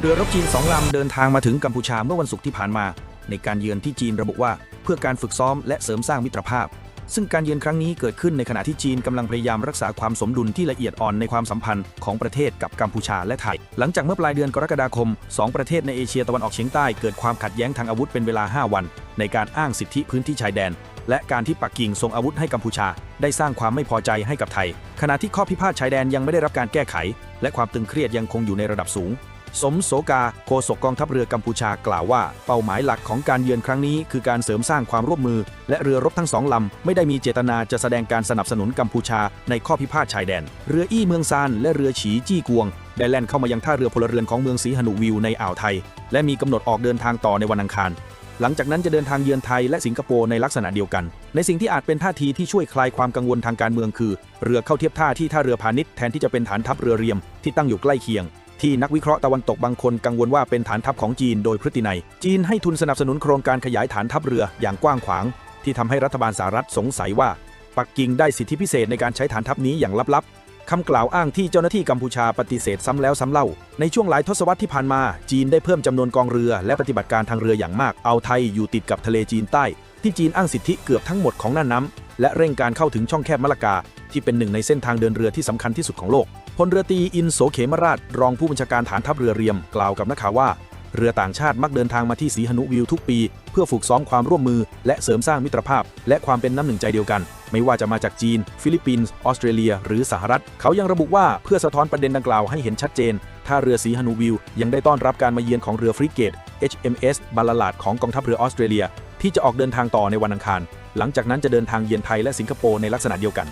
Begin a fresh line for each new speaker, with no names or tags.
เรือรบจีนสองลำเดินทางมาถึงกัมพูชาเมื่อวันศุกร์ที่ผ่านมา ในการเยือนที่จีนระบุว่า เพื่อการฝึกซ้อมและเสริมสร้างมิตรภาพ ซึ่งการเยือนครั้งนี้เกิดขึ้นในขณะที่จีนกำลังพยายามรักษาความสมดุลที่ละเอียดอ่อนในความสัมพันธ์ของประเทศกับกัมพูชาและไทย หลังจากเมื่อปลายเดือนกรกฎาคมสองประเทศในเอเชียตะวันออกเฉียงใต้เกิดความขัดแย้งทางอาวุธเป็นเวลา 5 วัน ในการอ้างสิทธิพื้นที่ชายแดน และการที่ปักกิ่งส่งอาวุธให้กัมพูชา ได้สร้างความไม่พอใจให้กับไทย ขณะที่ข้อพิพาทชายแดนยังไม่ได้รับการแก้ไข และความตึงเครียดยังคงอยู่ในระดับสูง สมโสกาโฆษกกองทัพเรือกัมพูชากล่าวว่า เป้าหมายหลักของการเยือนครั้งนี้ คือการเสริมสร้างความร่วมมือ และเรือรบทั้งสองลำ ไม่ได้มีเจตนาจะแสดงการสนับสนุนกัมพูชาในข้อพิพาทชายแดน เรืออี้เมืองซานและเรือฉีจี้กวง ได้แล่นเข้ามายังท่าเรือพลเรือนของเมืองสีหนุวิวในอ่าวไทย และมีกำหนดออกเดินทางต่อในวันอังคาร หลังจากนั้นจะเดินทางเยือนไทยและสิงคโปร์ในลักษณะเดียวกัน ในสิ่งที่อาจเป็นท่าทีที่ช่วยคลายความกังวลทางการเมืองคือ เรือเข้าเทียบท่าที่ท่าเรือพาณิชย์แทนที่จะเป็นฐานทัพเรือเรียมที่ตั้งอยู่ใกล้เคียง ที่นักวิเคราะห์ตะวันตกบางคนกังวลว่าเป็นฐานทัพของจีนโดยพฤตินัย จีนให้ทุนสนับสนุนโครงการขยายฐานทัพเรืออย่างกว้างขวาง ที่ทำให้รัฐบาลสหรัฐสงสัยว่า ปักกิ่งได้สิทธิพิเศษในการใช้ฐานทัพนี้อย่างลับๆคำกล่าวอ้างที่เจ้าหน้าที่กัมพูชาปฏิเสธซ้ำแล้วซ้ำเล่า ในช่วงหลายทศวรรษที่ผ่านมา จีนได้เพิ่มจำนวนกองเรือและปฏิบัติการทางเรืออย่างมาก เอาไทยอยู่ติดกับทะเลจีนใต้ ที่จีนอ้างสิทธิเกือบทั้งหมดของน่านน้ำและเร่งการเข้าถึงช่องแคบมะละกา ที่เป็นหนึ่งในเส้นทางเดินเรือที่สำคัญที่สุดของโลก พลเรือตีอินโสเขมราช รองผู้บัญชาการฐานทัพเรือเรียม กล่าวกับนักข่าวว่า เรือต่างชาติมักเดินทางมาที่สีหนุวิวทุกปี เพื่อฝึกซ้อมความร่วมมือ และเสริมสร้างมิตรภาพ และความเป็นน้ำหนึ่งใจเดียวกัน ไม่ว่าจะมาจากจีน ฟิลิปปินส์ ออสเตรเลีย หรือสหรัฐ เขายังระบุว่าเพื่อสะท้อนประเด็นดังกล่าวให้เห็นชัดเจนท่าเรือสีหนุวิวยังได้ต้อนรับการมาเยือนของเรือฟริเกต HMS บาลลาดของกองทัพเรือออสเตรเลีย ที่จะออกเดินทางต่อในวันอังคาร หลังจากนั้นจะเดินทางเยือนไทยและสิงคโปร์ในลักษณะเดียวกัน